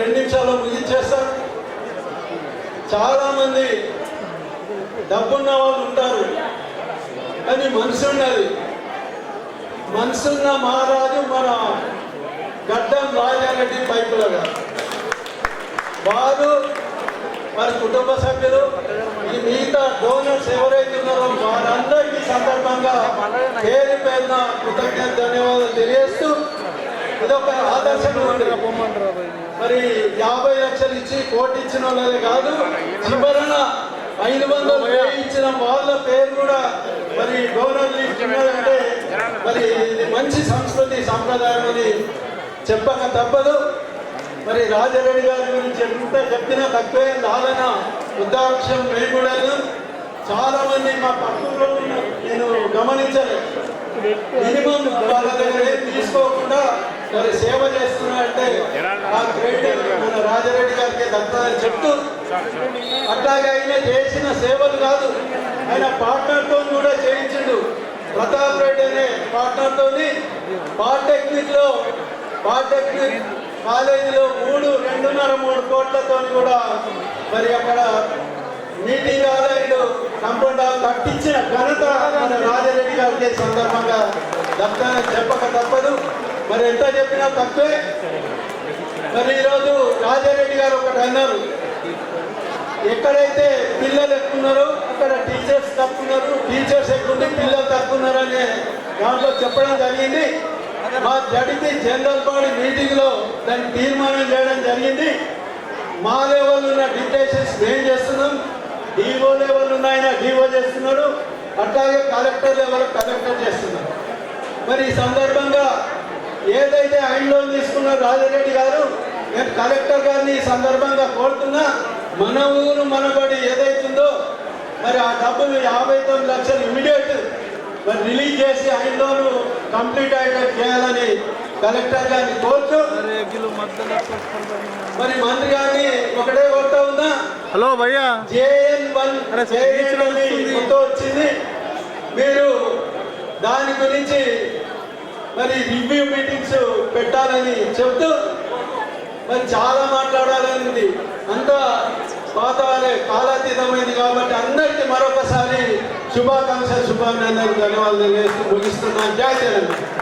రెండు నిమిషాల్లో ముగించేస్తాను చాలా మంది డబ్బున్న వాళ్ళు ఉంటారు కానీ మనసు ఉన్నది మనసున్న మహారాజు మన గడ్డం రాజారెడ్డి పైపుల గారు వారు వారి కుటుంబ సభ్యులు ఈ మిగతా డోనర్స్ ఎవరైతే ఉన్నారో వారందరికీ సందర్భంగా పేరు పేరున కృతజ్ఞత ధన్యవాదాలు తెలియజేస్తూ ఇదొక ఒక ఆదర్శంగా ఉంది లక్షలు ఇచ్చిన వాళ్ళే కాదు చివరన ఐదు వందలు వేయి ఇచ్చిన వాళ్ళ పేరు కూడా మరి డోనర్లు అంటే మరి ఇది మంచి సంస్కృతి సాంప్రదాయం అని చెప్పక తప్పదు. మరి రాజారెడ్డి గారి గురించి ఎంత చెప్పినా తక్కువే లాలన ఉద్దాక్షం వేయకూడదు. చాలా మంది మా పక్కలో నేను గమనించలేదు మినిమం వాళ్ళ దగ్గర తీసుకోకుండా మరి సేవ చేస్తున్నారంటే ఆ క్రెడిట్ మన రాజారెడ్డి గారికి దక్కుతుందని చెప్తూ అట్లాగే ఆయన చేసిన సేవలు కాదు ఆయన పార్ట్నర్తో కూడా చేయించిండు. ప్రతాప్ రెడ్డి అనే పార్ట్నర్తో పాలిటెక్నిక్లో పాలిటెక్నిక్ కాలేజీలో మూడు రెండున్నర మూడు కోట్లతో కూడా మరి అక్కడ మీటింగ్ ఆలయాలు కంపౌండ్ కట్టించిన ఘనత మన రాజారెడ్డి గారికి సందర్భంగా దక్కాలని చెప్పక తప్పదు. మరి ఎంత చెప్పినా తక్కువే మరి ఈరోజు రాజారెడ్డి గారు ఒకటి అన్నారు. ఎక్కడైతే పిల్లలు ఎక్కున్నారో అక్కడ టీచర్స్ తప్పున్నారు టీచర్స్ ఎక్కువుంది పిల్లలు తప్పున్నారు అనే దాంట్లో చెప్పడం జరిగింది. మా జడిపి జనరల్ బాడీ మీటింగ్లో దాన్ని తీర్మానం చేయడం జరిగింది. మా లెవెల్ ఉన్న డిటేషన్స్ మేము చేస్తున్నాం. డిఓ లెవెల్ ఉన్న ఆయన డిఓ చేస్తున్నాడు. అట్లాగే కలెక్టర్ లెవెల్ కలెక్టర్ చేస్తున్నాడు. మరి ఈ సందర్భంగా ఏదైతే ఆయన లోన్ తీసుకున్నారు రాజారెడ్డి గారు నేను కలెక్టర్ గారిని ఈ సందర్భంగా కోరుతున్నా మన ఊరు మనబడి ఏదైతుందో మరి ఆ డబ్బులు యాభై తొమ్మిది లక్షలు ఇమీడియట్ మరి రిలీజ్ చేసి ఆయన లోను కంప్లీట్ అయ్యేటట్టు చేయాలని కలెక్టర్ గారిని కోరుతూ మరి మంత్రి గారిని ఒకటే కొడతా ఉందా హలో భయ్యా. జేఎన్ వన్ వచ్చింది. మీరు దాని గురించి మరి రివ్యూ మీటింగ్స్ పెట్టాలని చెప్తూ మరి చాలా మాట్లాడాలని అంత అంతా కాలాతీతమైంది కాబట్టి అందరికీ మరొకసారి శుభాకాంక్షలు శుభాభినందనలు ధన్యవాదాలు ముగిస్తున్నాను. జై తెలంగాణ